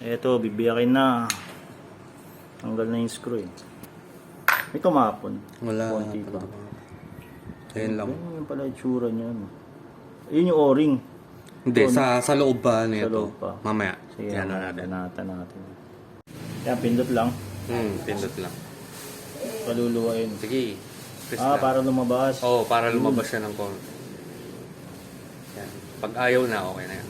Eto, bibiyakin na. Tanggal na yung screw eh. May tumapon. Wala. Konti pa. Ayun lang. Ganyan yung pala itsura niya. no? Yun yung o-ring. Hindi, sa, sa loob pa nito. Sa loob pa. Mamaya. Sige, Yan na natin. natin. natin. Yan, pindot lang. Hmm, pindot lang. Paluluwain. Sige. Press Ah, lang. para lumabas. Oo, para lumabas siya ng konti. Yan. Pag ayaw na, okay na yan.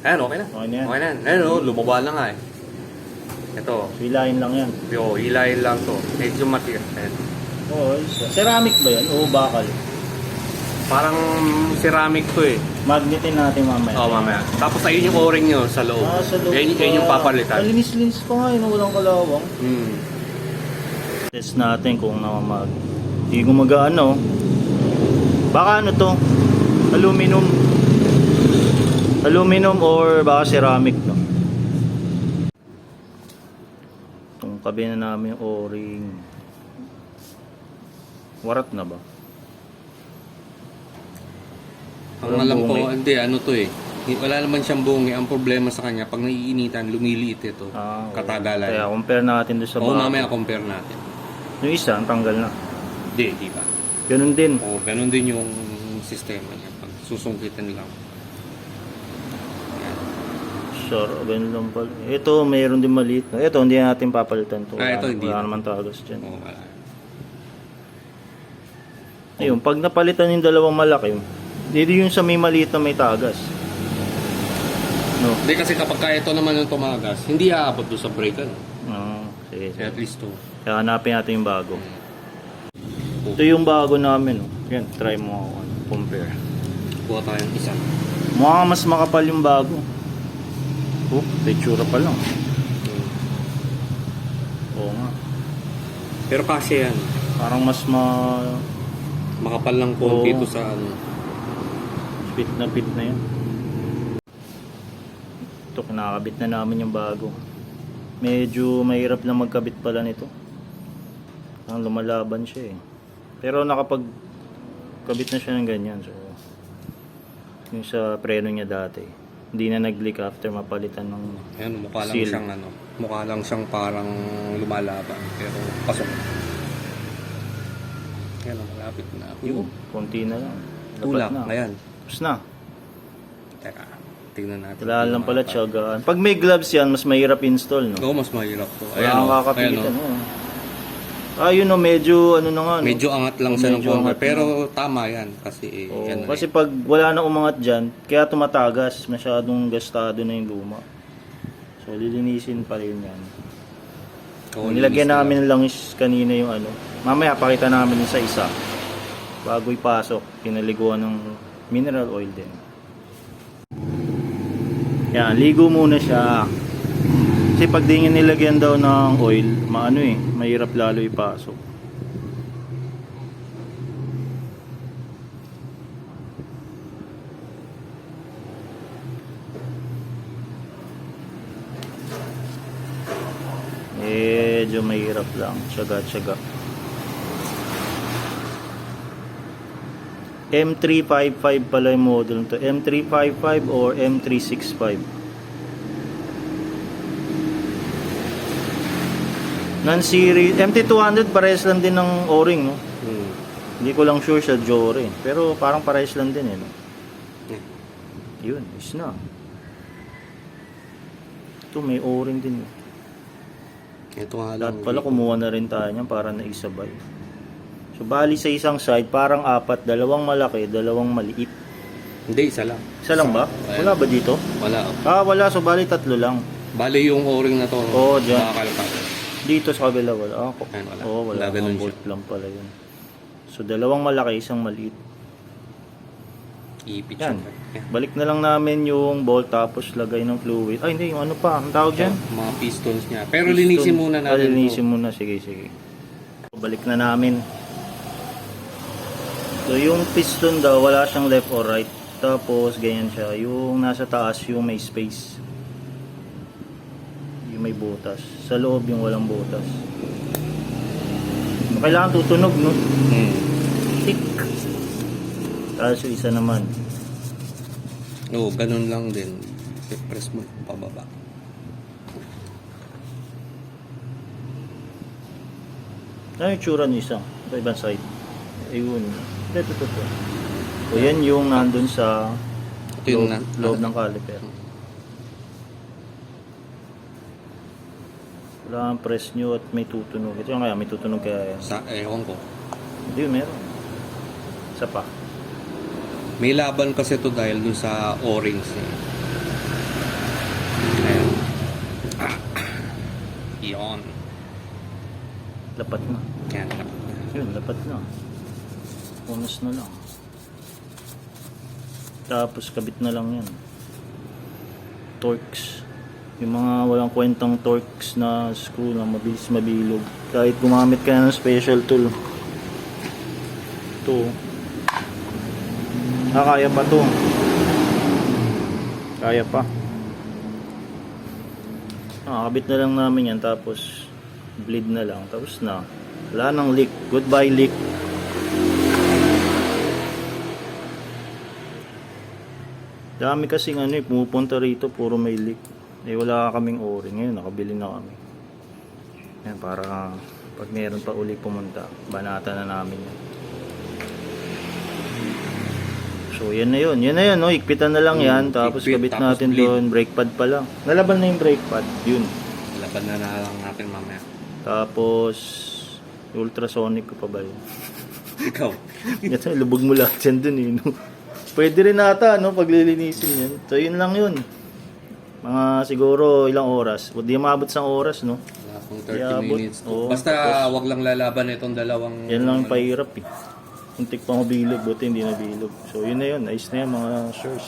Ayan, okay na. Okay na yan. Okay na yan. Ayan, oh, lumaba na nga eh. Ito. Hilahin lang yan. Yo, hilahin lang to. Medyo matigas. Ayan. Oo, isa. Ceramic ba yan? O bakal? Parang ceramic to eh. Magnetin natin mamaya. Oo, mamaya. Tapos ayun yung o-ring nyo sa loob. Ah, sa loob Yan, pa. yan yung papalitan. Malinis-linis pa nga yun. Walang kalawang. Hmm. Test natin kung namamag. Hindi gumagaan, no? Baka ano to? Aluminum. Aluminum or baka ceramic, no? Itong kabi na namin yung o-ring. Warat na ba? Ang alam ko, hindi, ano to eh. Wala naman siyang bungi. Ang problema sa kanya, pag naiinitan, lumiliit ito. Ah, oo. Katagalan. Kaya compare natin doon sa Oo, bago. mamaya compare natin. Yung isa, ang tanggal na. Hindi, di ba? Ganun din. Oo, ganun din yung sistema niya. Pag susungkitan lang. Ganun lang pala. Ito, mayroon din maliit. na. Ito, hindi natin papalitan to. Ah, ito, hindi Wala na. naman tagas dyan. Oo, wala. Ayun, pag napalitan yung dalawang malaki, dito yung sa may maliit na may tagas. No? Hindi kasi kapag kaya ito naman yung tumagas, hindi aabot doon sa brake ano. Oo, sige. Kaya at least to. Kaya hanapin natin yung bago. Ito yung bago namin. Oh. Yan, try mo ako. ano, Compare. Kuha tayong isa. Mukha mas makapal yung bago. Oh, picture pa lang. Oo nga. Pero kasi yan. Parang mas ma... Makapal lang konti Oo. ito sa ano. Fit na fit na yan. Ito, kinakabit na namin yung bago. Medyo mahirap lang magkabit pala nito. Ang lumalaban siya eh. Pero nakapag kabit na siya ng ganyan. So, yung sa preno niya dati. Hindi na nag-leak after mapalitan ng... Ayan, mukha lang Seal. siyang ano. Mukha lang siyang parang lumalaban. Pero pasok. Ayan, malapit na. Yun, konti na lang. Dapat Tulak. na. Ayan. Tapos na. Teka. Tingnan natin. Kailangan lang pala tiyagaan. Pag may gloves yan, mas mahirap install, no? Oo, mas mahirap to. Ayan, oh. Ayan, kakapigitan. Ah, yun o, medyo ano na nga. No? Medyo angat lang siya ng Medyo konti. angat Pero tama yan. Kasi eh, Oo, yan na kasi eh. pag wala na umangat dyan, kaya tumatagas. Masyadong gastado na yung luma. So, lilinisin pa rin yan. Oo, Nilagyan linis na namin lang is kanina yung ano. Mamaya, pakita namin yung sa isa. Bago ipasok, pinaliguan ng mineral oil din. Yan, ligo muna siya. Kasi pag di nilagyan daw ng oil, maano eh, mahirap lalo ipasok. Medyo mahirap lang. Tsaga-tsaga. M355 pala yung model nito. M355 or M365. Non-series. MT200 parehas lang din ng O-ring, no? Hmm. Hindi ko lang sure sa Jore. Pero parang parehas lang din, eh, no? Eh, Yun, is na. Ito, may O-ring din. eh. Ito nga lang. Lahat pala kumuha na rin tayo niyan para naisabay. So bali sa isang side parang apat, dalawang malaki, dalawang maliit. Hindi, isa lang. Isa lang ba? Ayan. Wala ba dito? Wala. Ah, wala. So bali tatlo lang. Bali yung o-ring na to. Oo, dyan. Makakalkal. Dito sa kabila wala. Ah, ko. Ayan, wala. Oo, wala. Wala, ganun Mga bolt lang pala yun. So dalawang malaki, isang maliit. Ipit Yan. siya. Yan. Balik na lang namin yung bolt tapos lagay ng fluid. Ay, hindi. Yung ano pa? Ang tawag dyan? Mga pistons niya. Pero linisin muna Ah, natin. linisin to. muna. Sige, sige. Balik na namin. So, yung piston daw, wala siyang left or right. Tapos, ganyan siya. Yung nasa taas, yung may space may butas. Sa loob yung walang butas. Kailangan tutunog, no? Hmm. Tick. Tapos isa naman. Oo, oh, ganun lang din. Press mo pababa. Ano yung tsura ng isa? Sa ibang side. Ayun. Ito, ito, ito. O yan yung nandun sa loob, loob ng caliper. Wala press nyo at may tutunog. Ito yung kaya, may tutunog kaya yan. Sa, ewan ko. Hindi, meron. Isa pa. May laban kasi to dahil dun sa O-rings eh. Ayan. Ah. Yun. Lapat na. Yan. dapat na. Yun, lapat na. Bonus na lang. Tapos kabit na lang yan. Torx. Yung mga walang kwentang torx na screw na mabilis mabilog. Kahit gumamit ka na ng special tool. Ito. Ah, kaya pa to. Kaya pa. Ah, kabit na lang namin yan tapos bleed na lang. Tapos na. Wala nang leak. Goodbye leak. Dami kasing ano eh, pumupunta rito, puro may leak. Eh wala kaming o-ring. Ngayon, nakabili na kami. Yan, para pag meron pa uli pumunta, banata na namin yan. So, yan na yun. Yan na yun, no? Ikpitan na lang yan. Mm, Tapos ikpit, kabit tapos natin bleed. doon. Brake pad pa lang. Nalaban na yung brake pad. Yun. Laban na lang natin mamaya. Tapos, ultrasonic ko pa ba yun? Ikaw. Yan, lubog mo lahat yan dun eh. No? Pwede rin nata, no? Paglilinisin yan. So, yun lang yun. Mga siguro ilang oras. Hindi maabot sa oras, no? Wala pong 30 Iabot. minutes. Oo, Basta tapos- wag lang lalaban itong dalawang... Yan lang yung pahirap eh. Untik pa mabilog, buti hindi nabilog. So, yun na yun. Ayos na yan mga shores.